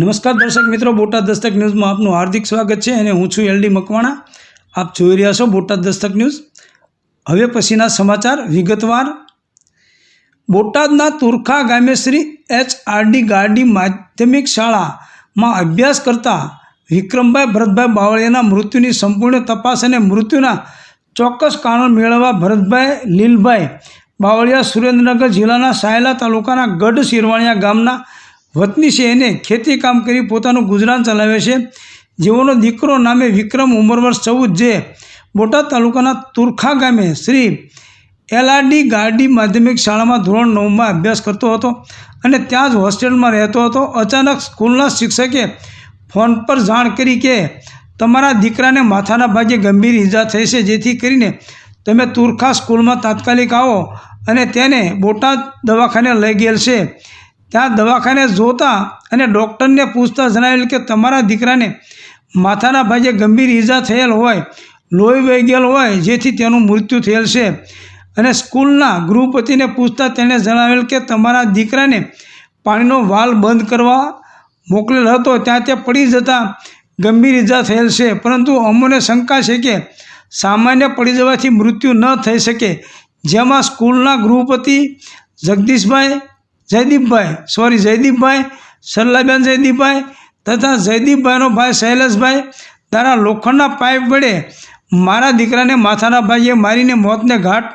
નમસ્કાર દર્શક મિત્રો, બોટાદ દસ્તક ન્યૂઝમાં આપનું હાર્દિક સ્વાગત છે અને હું છું એલડી મકવાણા. આપ જોઈ રહ્યા છો બોટાદ દસ્તક ન્યૂઝ. હવે પછીના સમાચાર વિગતવાર. બોટાદના તુરખા ગામે શ્રી એચ આરડી ગાર્ડી માધ્યમિક શાળામાં અભ્યાસ કરતા વિક્રમભાઈ ભરતભાઈ બાવળિયાના મૃત્યુની સંપૂર્ણ તપાસ અને મૃત્યુના ચોક્કસ કારણ મેળવવા ભરતભાઈ, લીલભાઈ બાવળિયા સુરેન્દ્રનગર જિલ્લાના સાયલા તાલુકાના ગઢ શિરવાણિયા ગામના વતની છે એને ખેતી કામ કરી પોતાનું ગુજરાન ચલાવે છે. જેઓનો દીકરો નામે વિક્રમ ઉંમર વર્ષ ચૌદ જે બોટાદ તાલુકાના તુરખા ગામે શ્રી એલઆરડી ગાર્ડી માધ્યમિક શાળામાં ધોરણ નવમાં અભ્યાસ કરતો હતો અને ત્યાં જ હોસ્ટેલમાં રહેતો હતો. અચાનક સ્કૂલના શિક્ષકે ફોન પર જાણ કરી કે, તમારા દીકરાને માથાના ભાગે ગંભીર ઈજા થઈ છે, જેથી કરીને તમે તુરખા સ્કૂલમાં તાત્કાલિક આવો અને તેને બોટાદ દવાખાને લઈ ગયેલ છે. ત્યાં દવાખાને જોતા અને ડૉક્ટરને પૂછતા જણાવેલ કે તમારા દીકરાને માથાના ભાગે ગંભીર ઈજા થયેલ હોય, લોહી વહી ગયેલ હોય, જેથી તેનું મૃત્યુ થયેલ છે. અને સ્કૂલના ગૃહપતિને પૂછતા તેણે જણાવેલ કે તમારા દીકરાને પાણીનો વાલ બંધ કરવા મોકલેલ હતો, ત્યાં તે પડી જતાં ગંભીર ઈજા થયેલ છે. પરંતુ અમોને શંકા છે કે સામાન્ય પડી જવાથી મૃત્યુ ન થઈ શકે. જેમાં સ્કૂલના ગૃહપતિ જગદીશભાઈ જયદીપભાઈ સોરી જયદીપભાઈ, સરલાબેન જયદીપભાઈ તથા જયદીપભાઈનો ભાઈ શૈલેષભાઈ, તારા લોખંડના પાઇપ વડે મારા દીકરાને માથાના ભાઈએ મારીને મોતને ઘાટ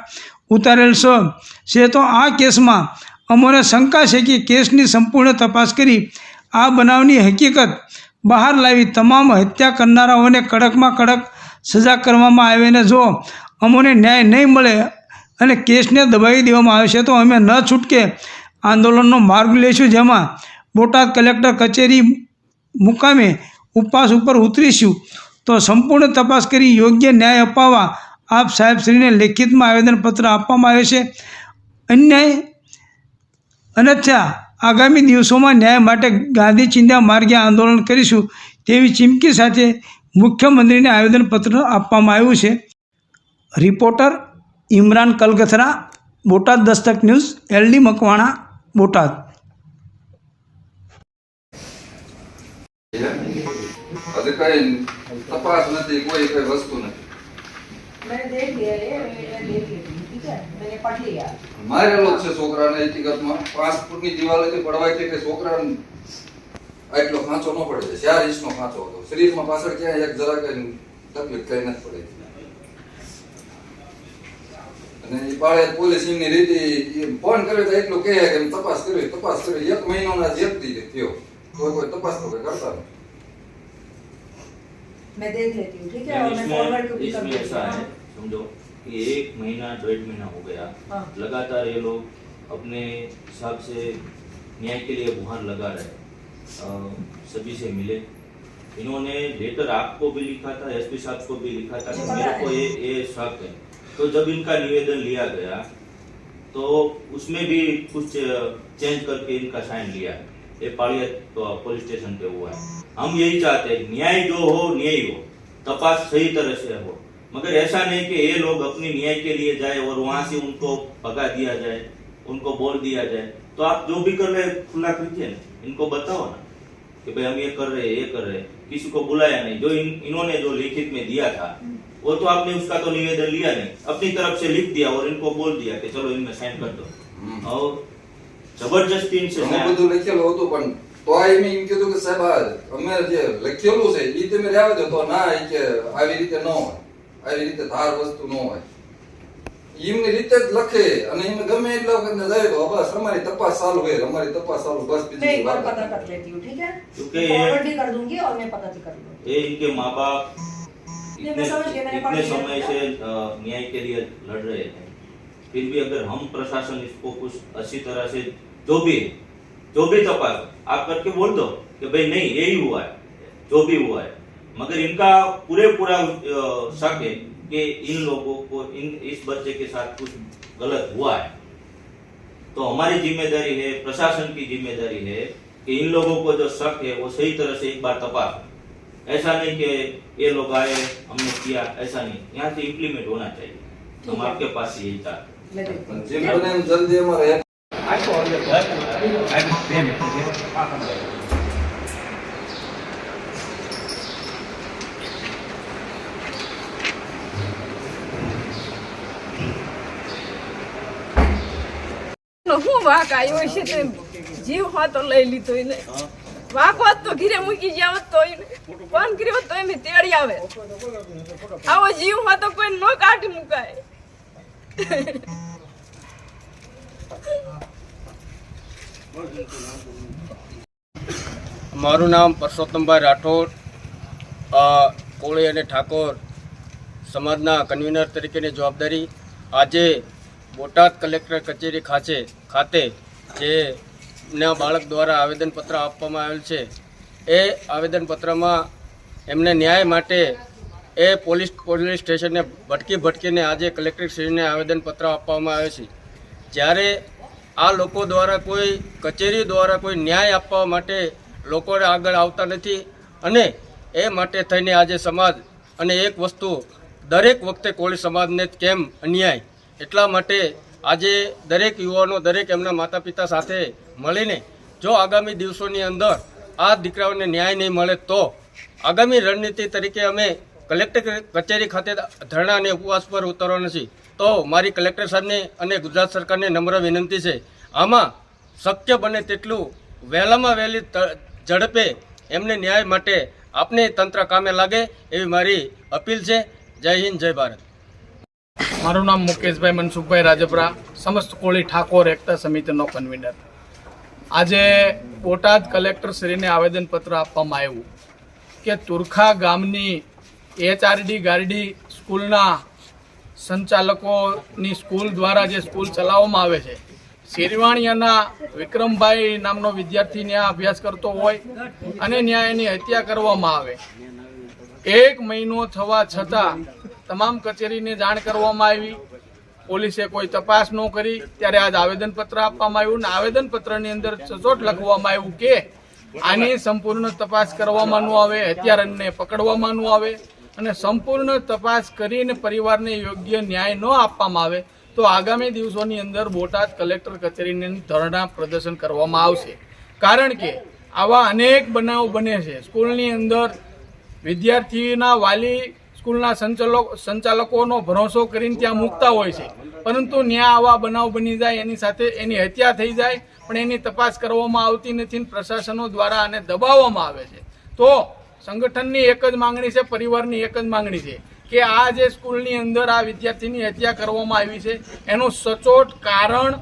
ઉતારેલ છો. છે તો આ કેસમાં અમોને શંકા છે કે કેસની સંપૂર્ણ તપાસ કરી આ બનાવની હકીકત બહાર લાવી તમામ હત્યા કરનારાઓને કડકમાં કડક સજા કરવામાં આવે ને જો અમોને ન્યાય નહીં મળે અને કેસને દબાવી દેવામાં આવે છે તો અમે ન છૂટકે આંદોલનનો માર્ગ લઈશું જેમાં બોટાદ કલેક્ટર કચેરી મુકામે ઉપવાસ ઉપર ઉતરીશું. તો સંપૂર્ણ તપાસ કરી યોગ્ય ન્યાય અપાવવા આપ સાહેબશ્રીને લેખિતમાં આવેદનપત્ર આપવામાં આવે છે. અન્યાય અન્યથા આગામી દિવસોમાં ન્યાય માટે ગાંધી ચિંધ્યા માર્ગે આંદોલન કરીશું તેવી ચીમકી સાથે મુખ્યમંત્રીને આવેદનપત્ર આપવામાં આવ્યું છે. Reporter Imran Kalgathra Botad Dastak news, LD Makwana. Botad. તપાસ નથી કોઈ કઈ વસ્તુ નથી. મારેલો છે છોકરાને હકીકતમાં. પાંચ ફૂટની દિવાલેથી પડવાય કે છોકરા આટલો ખાંચો ન પડે. છે ખાંચો હતો. શરીરમાં પાછળ ક્યાંય એક જરા કઈ તકલીફ કઈ નથી પડે અને એ પાળે પોલીસ એમની રીતે એ ફોન કર્યો તો એટલું કહે કે એમ તપાસ કરી તપાસ કરી એક મહિનાના જ એક દી થયો કોઈ કોઈ તપાસ તો કઈ કરતા નથી मैं देख लेती हूँ ठीक है और मैं इसमें फॉरवर्ड भी कर इसमें देती ऐसा है हूँ समझो कि एक महीना डेढ़ महीना हो गया हाँ। लगातार ये लोग अपने हिसाब से न्याय के लिए गुहार लगा रहे अ, सभी से मिले इन्होंने लेटर आपको भी लिखा था एसपी साहब को भी लिखा था कि मुझे मेरे पता को है। ये ये शक है तो जब इनका निवेदन लिया गया तो उसमें भी कुछ चेंज करके इनका साइन लिया ये पाड़िया तो पुलिस स्टेशन पे हुआ है। हम यही चाहते हैं न्याय जो हो न्याय हो। तपास सही तरह से हो। मगर ऐसा नहीं कि ये लोग अपनी न्याय के लिए जाए और वहाँ से उनको भगा दिया जाए उनको बोल दिया जाए। तो आप जो भी कर रहे हैं खुला कीजिए इनको बताओ ना कि भाई हम ये कर रहे हैं ये कर रहे हैं। किसी को बुलाया नहीं। जो इन, इन्होंने जो लिखित में दिया था वो तो आपने उसका तो निवेदन लिया नहीं अपनी तरफ से लिख दिया और इनको बोल दिया कि चलो इनमें साइन कर दो हम्म। और जबरदस्ती इनसे ઘણું sign- બધું લખેલું હતું પણ તોય મેં એમ કીધું કે સાહેબ આ અમે જે લખેલું છે એ તમે રહેવા દો તો ના એ કે આવી રીતે ન હોય આવી રીતે ધાર વસ્તુ ન હોય એમની રીતે જ લખે અને એમને ગમે એટલા વખત જાય તો બસ અમારી તપાસ ચાલુ હોય અમારી તપાસ ચાલુ બસ मैं બીજી एक बार વાત पता નથી. कर लेती हूँ ठीक है क्योंकि मैं ये- फॉरवर्ड भी कर दूंगी और मैं पता भी कर लूंगी ये इनके माँ बाप नहीं, इतने इतने समय से न्याय के लिए लड़ रहे हैं। फिर भी अगर हम प्रशासन इसको कुछ अच्छी तरह से जो भी जो भी तपास आप करके बोल दो कि भाई नहीं यही हुआ है जो भी हुआ है। मगर इनका पूरे पूरा शक है कि इन लोगों को इन इस बच्चे के साथ कुछ गलत हुआ है। तो हमारी ज़िम्मेदारी है प्रशासन की ज़िम्मेदारी है कि इन लोगों को जो शक है वो सही तरह से एक बार तपास ऐसा नहीं कि ये लोग आए हमने किया ऐसा नहीं यहाँ से इम्प्लीमेंट होना चाहिए हम आपके पास यही चाहते હું વાક આવ્યો છે જીવ હા તો લઈ લીધો એને વાક હોત તો ઘીરે મૂકી ગયા હોત તો ફોન કર્યો તો એમ તેડી આવે. આવો જીવ હોત તો કોઈ ન કાઢી મુકાય. મારું નામ પરસોત્તમભાઈ રાઠોડ. કોળી અને ઠાકોર સમાજના કન્વીનર તરીકેની જવાબદારી આજે બોટાદ કલેક્ટર કચેરી ખાતે ખાતે જે ના બાળક દ્વારા આવેદનપત્ર આપવામાં આવેલ છે. એ આવેદનપત્રમાં એમને ન્યાય માટે એ પોલીસ પોલીસ સ્ટેશને ભટકી ભટકીને આજે કલેક્ટરશ્રીને આવેદનપત્ર આપવામાં આવે છે. જ્યારે આ લોકો દ્વારા કોઈ, કચેરી દ્વારા કોઈ ન્યાય આપવા માટે લોકોને આગળ આવતા નથી અને એ માટે થઈને આજે સમાજ અને એક વસ્તુ, દરેક વખતે કોળી સમાજને કેમ અન્યાય? એટલા માટે આજે દરેક યુવાનો, દરેક એમના માતા પિતા સાથે મળીને જો આગામી દિવસોની અંદર આ દીકરાઓને ન્યાય નહીં મળે તો આગામી રણનીતિ તરીકે અમે કલેક્ટર કચેરી ખાતે ધરણા અને ઉપવાસ પર ઉતરવાના છીએ. તો મારી કલેક્ટર સાહેબને અને ગુજરાત સરકારને નમ્ર વિનંતી છે. આમાં શક્ય બને તેટલું વહેલામાં વહેલી ઝડપે એમને ન્યાય માટે આપને તંત્ર કામે લાગે એવી મારી અપીલ છે. જય હિન્દ, જય ભારત. મારું નામ મુકેશભાઈ મનસુખભાઈ રાજપરા, સમસ્ત કોળી ઠાકોર એકતા સમિતિનો કન્વીનર આજે બોટાદ કલેક્ટર શ્રીને આવેદનપત્ર આપવામાં આવ્યું કે તુરખા ગામની એચઆરડી ગારડી સ્કૂલના સંચાલકોની સ્કૂલ દ્વારા જે સ્કૂલ ચલાવવામાં આવે છે, શેરવાણિયાના વિક્રમભાઈ નામનો વિદ્યાર્થી ત્યાં અભ્યાસ કરતો હોય અને ત્યાં એની હત્યા કરવામાં આવે. એક મહિનો થવા છતાં તમામ કચેરીને જાણ કરવામાં આવી. પોલીસે કોઈ તપાસ ન કરી. ત્યારે આજ આવેદનપત્ર આપવામાં આવ્યું અને આવેદનપત્રની અંદર સચોટ લખવામાં આવ્યું કે આની સંપૂર્ણ તપાસ કરવામાં ન આવે, હત્યારને પકડવામાં ન આવે અને સંપૂર્ણ તપાસ કરીને પરિવારને યોગ્ય ન્યાય ન આપવામાં આવે તો આગામી દિવસોની અંદર બોટાદ કલેક્ટર કચેરીની ધરણા પ્રદર્શન કરવામાં આવશે. કારણ કે આવા અનેક બનાવો બને છે. સ્કૂલની અંદર વિદ્યાર્થીના વાલી સ્કૂલના સંચાલક સંચાલકોનો ભરોસો કરીને ત્યાં મૂકતા હોય છે. પરંતુ ત્યાં આવા બનાવ બની જાય, એની સાથે એની હત્યા થઈ જાય, પણ એની તપાસ કરવામાં આવતી નથી પ્રશાસનો દ્વારા આને દબાવવામાં આવે છે. તો સંગઠનની એક જ માંગણી છે, પરિવારની એક જ માંગણી છે કે આ જે સ્કૂલની અંદર આ વિદ્યાર્થીની હત્યા કરવામાં આવી છે, એનું સચોટ કારણ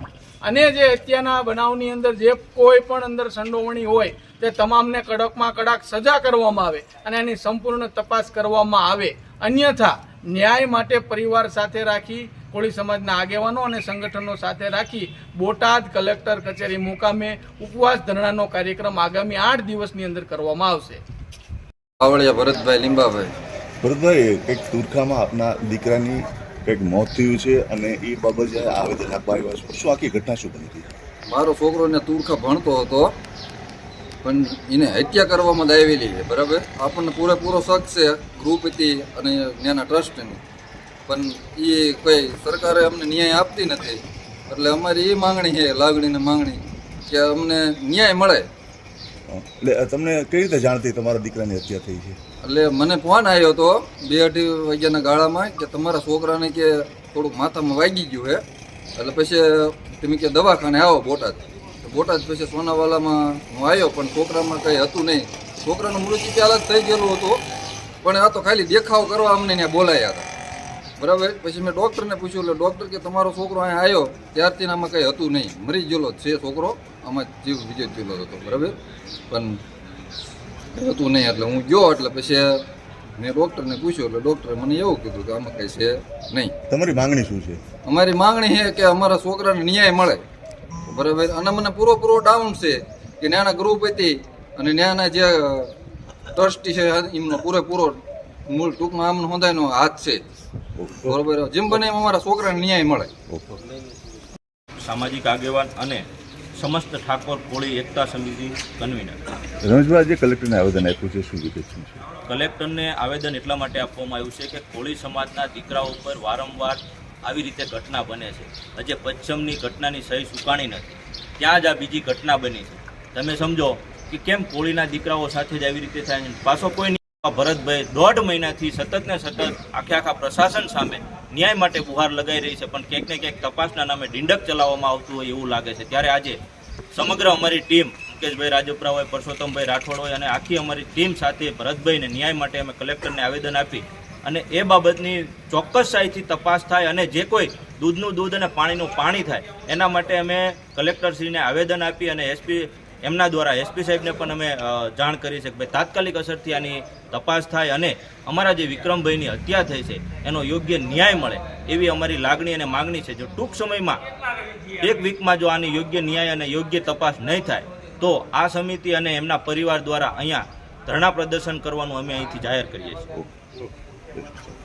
અને જે હત્યાના બનાવની અંદર જે કોઈ પણ અંદર સંડોવણી હોય, તે તમામને કડકમાં કડક સજા કરવામાં આવે અને એની સંપૂર્ણ તપાસ કરવામાં આવે. અન્યથા ન્યાય માટે પરિવાર સાથે રાખી કોળી સમાજના આગેવાનો અને સંગઠનો સાથે રાખી બોટાદ કલેક્ટર કચેરી મુકામે ઉપવાસ ધરણાનો કાર્યક્રમ આગામી આઠ દિવસની અંદર કરવામાં આવશે. બાવળિયા ભરતભાઈ લીંબાભાઈ. ભરતભાઈ કંઈક તુરખામાં આપના દીકરાની કંઈક મોત થયું છે અને એ બાબતે આવેદન આપવા આવ્યા છો. શું આખી ઘટના શું બની હતી? મારો છોકરો ને તુરખા ભણતો હતો. પણ એને હત્યા કરવામાં આવેલી છે બરાબર? આપણને પૂરેપૂરો શક છે ગ્રુપ હતી અને ત્યાંના ટ્રસ્ટની પણ એ કોઈ સરકારે અમને ન્યાય આપતી નથી. એટલે અમારી એ માંગણી છે લાગણીની માંગણી કે અમને ન્યાય મળે. એટલે તમને કઈ રીતે જાણતી તમારા દીકરાની હત્યા થઈ છે? એટલે મને ફોન આવ્યો હતો બે અઢી વાગ્યાના ગાળામાં કે તમારા છોકરાને કે થોડુંક માથામાં વાગી ગયું છે એટલે પછી તમે કે દવાખાને આવો બોટાદ. બોટાદ પછી સોનાવાલામાં હું આવ્યો પણ છોકરામાં કંઈ હતું નહીં. છોકરાનું મૃત્યુ પહેલાં અલગ થઈ ગયેલું હતું. પણ આ તો ખાલી દેખાવ કરવા અમને ત્યાં બોલાયા હતા. બરાબર? પછી મેં ડૉક્ટરને પૂછ્યું એટલે ડૉક્ટર કે તમારો છોકરો અહીંયા આવ્યો? ત્યારથી આમાં કંઈ હતું નહીં. મરી ગયેલો છે છોકરો. આમાં જીવ બીજો જ હતો. બરાબર? પણ હતું નહીં. એટલે હું ગયો એટલે પછી મેં ડૉક્ટરને પૂછ્યું એટલે ડૉક્ટરે મને એવું કીધું કે આમાં કંઈ છે નહીં. તમારી માંગણી શું છે? અમારી માંગણી છે કે અમારા છોકરાને ન્યાય મળે. બરાબર? અને મને પૂરો પૂરો ડાઉન છે કે નાના ગ્રુપ હતી અને નાના જે ટ્રસ્ટી છે એમનો પૂરેપૂરો મૂળ ટૂંકમાં આમનો હોદાયનો હાથ છે. બરોબર? જેમ બને એમ અમારા છોકરાને ન્યાય મળે. સામાજિક આગેવાન અને સમસ્ત ઠાકોર કોળી એકતા સમિતિ કન્વીનર. રમેશભાઈ જે કલેક્ટરને આવેદન આપ્યું છે શું વિગત છે? કલેક્ટરને આવેદન એટલા માટે આપવામાં આવ્યું છે કે કોળી સમાજના દીકરાઓ ઉપર વારંવાર આવી રીતે ઘટના બને છે. હજે પચ્છમની ઘટનાની સહી સુકાણી નથી. ત્યાં જ આ બીજી ઘટના બની છે. તમે સમજો કે કેમ કોળીના દીકરાઓ સાથે જ આવી રીતે થાય છે? પાછો કોઈ નહીં. ભરતભાઈ દોઢ મહિનાથી સતત ને સતત આખે આખા પ્રશાસન સામે ન્યાય માટે બુહાર લગાઈ રહી છે, પણ ક્યાંક ને ક્યાંક તપાસના નામે ઢીંડક ચલાવવામાં આવતું હોય એવું લાગે છે. ત્યારે આજે સમગ્ર અમારી ટીમ, મુકેશભાઈ રાજપરા હોય પરસોત્તમભાઈ રાઠોડ હોય અને આખી અમારી ટીમ સાથે ભરતભાઈને ન્યાય માટે અમે કલેક્ટરને આવેદન આપી અને એ બાબતની ચોક્કસતાઈથી તપાસ થાય અને જે કોઈ દૂધનું દૂધ અને પાણીનું પાણી થાય, એના માટે અમે કલેક્ટરશ્રીને આવેદન આપી અને એસપી, એમના દ્વારા એસપી સાહેબને પણ અમે જાણ કરી છે કે ભાઈ તાત્કાલિક અસરથી આની તપાસ થાય અને અમારા જે વિક્રમભાઈની હત્યા થઈ છે, એનો યોગ્ય ન્યાય મળે એવી અમારી લાગણી અને માગણી છે. જો ટૂંક સમયમાં એક વીકમાં જો આની યોગ્ય ન્યાય અને યોગ્ય તપાસ નહીં થાય, તો આ સમિતિ અને એમના પરિવાર દ્વારા અહીંયા ધરણા પ્રદર્શન કરવાનું અમે અહીંથી જાહેર કરીએ છીએ. Thank you.